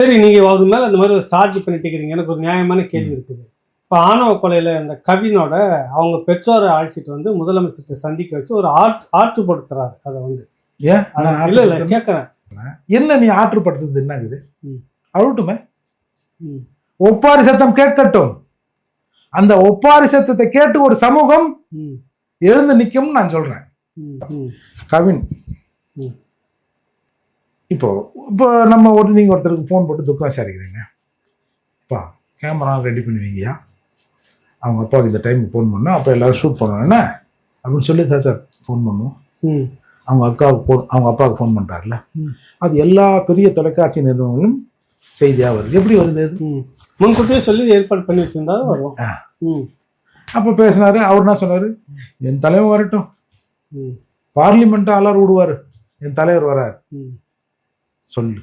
சரி நீங்க அவர் மேல அந்த மாதிரி ஒரு சார்ஜ் பண்ணிட்டு இருக்கிறீங்க எனக்கு ஒரு நியாயமான கேள்வி இருக்குது. இப்போ ஆணவ கொலையில அந்த கவினோட அவங்க பெற்றோரை அழைச்சிட்டு வந்து முதலமைச்சர்கிட்ட சந்திக்க வச்சு ஒரு ஆர்ட் ஆற்றுப்படுத்துறாரு. அதை வந்து. ஏன்? அத- இல்ல இல்ல. கேட்கறேன் என்ன நீ ஆற்றுப்படுத்துறது? என்னங்குது. அழுட்டுமே. ம். ஒப்பாரி சத்தம் கேட்கட்டும். அந்த ஒப்பாரி சத்தத்தை கேட்டு ஒரு சமூகம் எழுந்து நிக்கும்னு நான் சொல்றேன். கவின். இப்போ இப்போ நம்ம ஒரு நீங்க ஒருத்தருக்கு ஃபோன் போட்டு துக்கம் விசாரிக்கிறீங்க. அப்பா கேமரா ரெடி பண்ணுவீங்கயா? அவங்க அப்பாவுக்கு இந்த டைமுக்கு ஃபோன் பண்ணோம் அப்போ எல்லாரும் ஷூட் பண்ணுவோம் என்ன? அப்படின்னு சொல்லி தான் சார் ஃபோன் பண்ணுவோம். ம், அவங்க அக்காவுக்கு ஃபோன் அவங்க அப்பாவுக்கு ஃபோன் பண்ணுறாருல. அது எல்லா பெரிய தொலைக்காட்சி நிறுவனங்களும் செய்தியாக வருது. எப்படி வருது. முன்கூட்டியே சொல்லி ஏற்பாடு பண்ணி வச்சிருந்தா வரும். அப்போ பேசினாரு. அவர் என்ன சொன்னார்? என் தலைவன் வரட்டும். ம், பார்லிமெண்ட்டை அலர் விடுவார். என் தலைவர் வரார். ம். சொல்லு.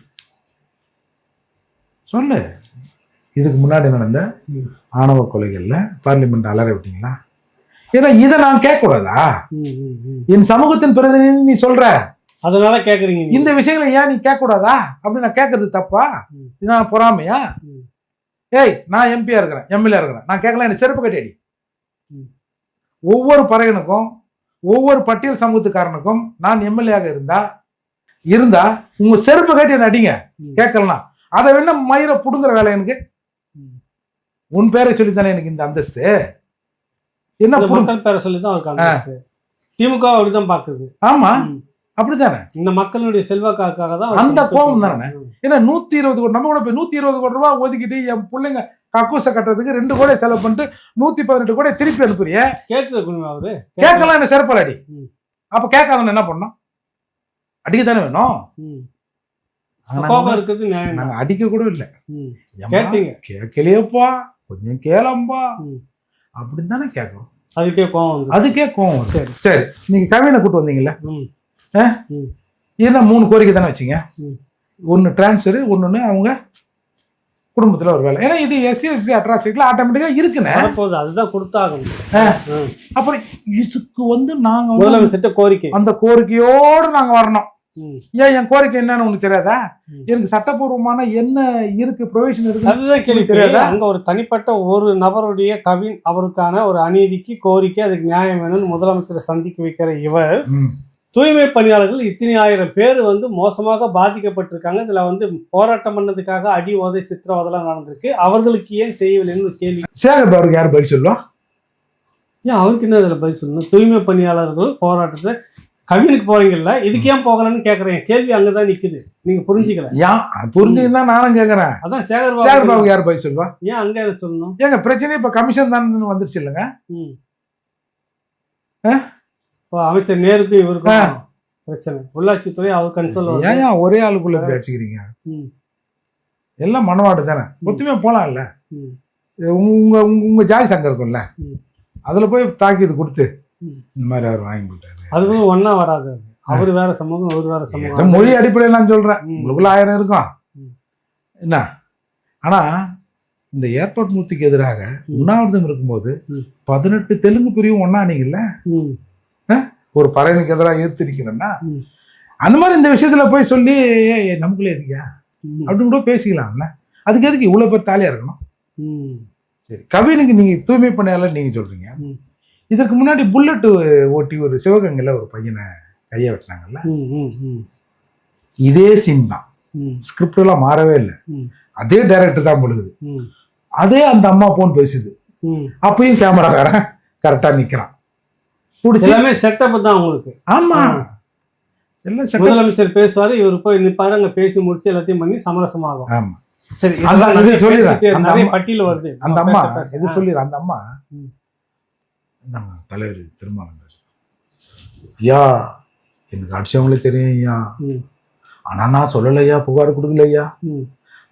சொல்லு. இதுக்கு முன்னாடி நடந்த. ஆணவ கொலைகளில் பார்லிமெண்ட் அலற விட்டீங்களா? ஏன்னா இதை நான் கேட்கக்கூடாதா. என் சமூகத்தின் பிரதிநிதி நீ சொல்ற. அதனால கேக்குறீங்க நீங்க. இந்த விஷயங்களை ஏன் நீ கேட்கக்கூடாதா? அப்படின்னு நான் கேட்கறது தப்பா? நான் பொறாமையா. ஏய் நான் எம்பியா இருக்கிறேன் எம்எல்ஏ இருக்கிறேன். நான் கேட்கலாம் எனக்கு செருப்பு கட்டி. ஒவ்வொரு பறையனுக்கும் ஒவ்வொரு பட்டியல் சமூகத்துக்காரனுக்கும் நான் எம்எல்ஏயாக இருந்தா இருந்தா உங்க செருப்பு கட்டி என்ன அடிங்க. கேட்கலாம். அதை வேணா மயிரை புடுங்குற வேலை எனக்கு. உன் பேரை சொல்லித்தானே எனக்கு இந்த அந்தஸ்து? என்ன மக்கள் பேரை சொல்லி தான் அவருக்கு திமுக அப்படிதான் பாக்குது ஆமா. அப்படித்தானே? இந்த மக்களுடைய செல்வாக்காக தான் அந்த கோபம் தானே? ஏன்னா நூத்தி இருபது கோடி நம்ம கூட போய் நூத்தி இருபது கோடி ரூபாய் ஒதுக்கிட்டு என் பிள்ளைங்க கக்கூசை கட்டுறதுக்கு ரெண்டு கோடி செலவு பண்ணிட்டு நூத்தி பதினெட்டு கோடி திருப்பி அனுப்புறிய? கேட்டிருக்கணுமே அவரு. கேட்கலாம் என்ன செருப்பால் அடி. ம். அப்ப கேட்காதவன் என்ன பண்ணோம்? அடிக்க தானே வேணும் கோபம் இருக்கிறது. நாங்க அடிக்க கூட இல்ல கேட்டீங்க கேட்கலையேப்பா கொஞ்சம் கேளம்பா. அப்படின்னு தானே கேட்கறோம் அதுக்கே வந்து அதுக்கே கோவம். சரி சரி நீங்க கவினை கூட்டு வந்தீங்கல்ல ம். ஆ? ம். என்ன மூணு கோரிக்கை தானே வச்சீங்க ம். ஒன்னு டிரான்ஸ்ஃபர் ஒன்னொன்னு அவங்க குடும்பத்துல ஒரு வேலை ஏன்னா இது எஸ்சி எஸ்சி அட்ராசிட்டில ஆட்டோமேட்டிக்கா இருக்குண்ணே வரப்போகுது அதுதான் கொடுத்தாகணும். அப்புறம் இதுக்கு வந்து நாங்க வந்து முதலமைச்சர்கிட்ட கோரிக்கை அந்த கோரிக்கையோடு நாங்க வரணும். ஏன் என் கோரிக்கை என்னன்னு உனக்கு தெரியாதா. எனக்கு சட்டப்பூர்வமான என்ன இருக்கு ப்ரொவிஷன் இருக்கு அதுதான் கேள்வி. தெரியாதா? அங்க ஒரு தனிப்பட்ட ஒரு நபருடைய கவின் அவருக்கான ஒரு அநீதிக்கு கோரிக்கை அதுக்கு நியாயம் வேணும்னு முதலமைச்சரை சந்திக்க வைக்கிற இவர். தூய்மை பணியாளர்கள் இத்தனை ஆயிரம் பேர் வந்து மோசமாக பாதிக்கப்பட்டிருக்காங்க. இதுல வந்து போராட்டம் பண்ணதுக்காக அடி உதை சித்திரவதெல்லாம் நடந்திருக்கு. அவர்களுக்கு ஏன் செய்யவில்லைன்னு ஒரு கேள்வி. சேகர் பாபுக்கு யார் பதில் சொல்லுவா? ஏன் அவருக்கு என்ன இதுல பதில் சொல்லணும்? தூய்மை பணியாளர்கள் போராட்டத்தை கவினுக்கு போறீங்கல்ல இதுக்கு ஏன் போகலன்னு கேக்குறேன். கேள்வி அங்கதான் நிக்குது. நீங்க புரிஞ்சுக்கல. ஏன் புரிஞ்சுதான் நானும் கேக்குறேன். அதான் சேகர் சேகர் பாபு யார் பதில் சொல்லுவா? ஏன் அங்க சொல்லணும்? ஏங்க பிரச்சனை இப்ப கமிஷன் தான் வந்துருச்சு இல்லைங்க? ம். ஆ? இப்போ அமைச்சர் நேருக்கும் இவருக்கும் பிரச்சனை. உள்ளாட்சித்துறை அவர் கன்சோல் ஏன் ஏன் ஒரே ஆளுக்குள்ள இப்படி அடிச்சுக்கிறீங்க? ம். எல்லாம் மனவாடு தானே. ஒத்துமையா போலாம்ல. உங்க உங்க உங்க ஜாதி சங்கம் இருக்கும்ல. அதுல போய் தாக்கியது கொடுத்து. ம். இந்த மாதிரி அவர் வாங்கி போட்டாரு அதுவும் ஒண்ணா வராது. அவரு வேற சமூகம் அவர் வேற சமூகம் மொழி அடிப்படையில் நான் சொல்றேன். உங்களுக்குள்ள ஆயிரம் இருக்கும். என்ன ஆனா இந்த ஏர்போர்ட் மூர்த்திக்கு எதிராக உண்ணாவிரதம் இருக்கும்போது. பதினெட்டு தெலுங்கு பிரிவும் ஒன்னானீங்கல்ல ம். ஒரு பறையனுக்கு எதிராக ஏத்திருக்கிறேன்னா. அந்த மாதிரி இந்த விஷயத்துல போய் சொல்லி "ஏய், நமக்குள்ளே இருக்கியா ம். அப்படின்னு கூட பேசிக்கலாம்ல அதுக்கு எதுக்கு இவ்வளவு பேர் தாலியா இருக்கணும். சரி கவினுக்கு நீங்க தூய்மை பணியாளர் நீங்க சொல்றீங்க ம். இதுக்கு முன்னாடி புல்லட் ஓட்டி ஒரு சிவகங்கையில ஒரு பையனை கையை வெட்டினாங்கல்ல. இதே சீன் தான் ம். ஸ்கிரிப்ட் எல்லாம் மாறவே இல்லை. அதே டைரக்டர் தான் பொழுது. அதே அந்த அம்மா போன் பேசுது. அப்பயும் கேமராக்காரன் கரெக்டா நிக்கிறான் பிடிச்சி எல்லாமே செட்டப் தான் உங்களுக்கு ஆமா ஆ. எல்லாம் முதலமைச்சர் பேசுவாரு இவர் போய் நிப்பாரு அங்க பேசி முடிச்சு எல்லாத்தையும் பண்ணி சமரசமாகும் ஆமா சரி பட்டியல் வருது அந்த அம்மா ஆ. சொல்லிடுற அந்த அம்மா. நம்ம தலைவர் திருமாவளவன் பேசுறார். ஐயா எனக்கு அடிச்சவங்களே தெரியும் ஐயா ம். ஆனா நான் சொல்லலையா புகார் கொடுக்கல ஐயா ம்.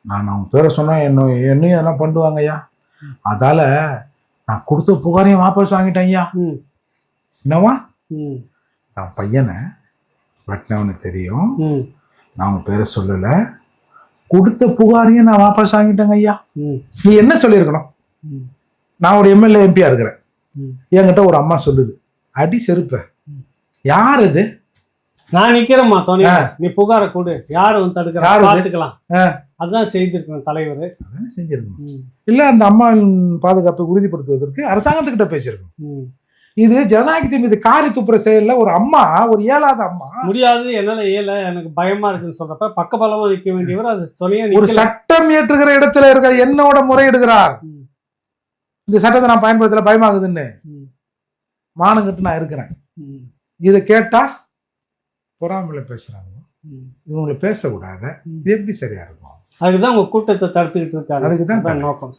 நான் அவங்க பேரை சொன்னா என்ன என்னையும் எதனா பண்ணுவாங்க ஐயா அதால நான் கொடுத்த புகாரையும் வாபஸ் வாங்கிட்டேன் ஐயா. என்னவா. நான் பையனை வெட்டினவனுக்கு தெரியும். நான் அவங்க பேரை சொல்லல கொடுத்த புகாரையும் நான் வாபஸ் வாங்கிட்டேங்க ஐயா. நீ என்ன சொல்லியிருக்கணும். நான் ஒரு எம்எல்ஏ எம்பியா இருக்கிறேன். என்கிட்ட ஒரு அம்மா சொல்லுது அடி செருப்ப. யார் இது நான் நிக்கிறேம்மா துணை நீ புகாரை கொடு. யாரு வந்து தடுக்கிற? பாத்துக்கலாம் அதான் செய்திருக்கணும் தலைவர். செஞ்சிருக்கணும். இல்ல அந்த அம்மாவின் பாதுகாப்பை உறுதிப்படுத்துவதற்கு அரசாங்கத்துக்கிட்ட பேசியிருக்கணும் இது ஜனநாயகத்தின் மீது காரி துப்புற செயல்ல ஒரு அம்மா ஒரு இயலாத அம்மா. முடியாது என்னால இயல எனக்கு பயமா இருக்குன்னு சொல்றப்ப பக்கபலமா நிக்க வேண்டியவர் அது துணையா ஒரு சட்டம் இயற்றுகிற இடத்துல இருக்கிற என்னோட முறையிடுகிறார். இந்த சட்டத்தை நான் பயன்படுத்தல பயமாகுதுன்னு. மானங்கிட்டு நான் இருக்கிறேன். இதை கேட்டா பொறாமையில பேசுறாங்க. இவங்களை பேசக்கூடாது. இது எப்படி சரியா இருக்கும் அதுக்குதான் உங்க கூட்டத்தை தடுத்துக்கிட்டு இருக்காரு அதுக்கு தான் நோக்கம்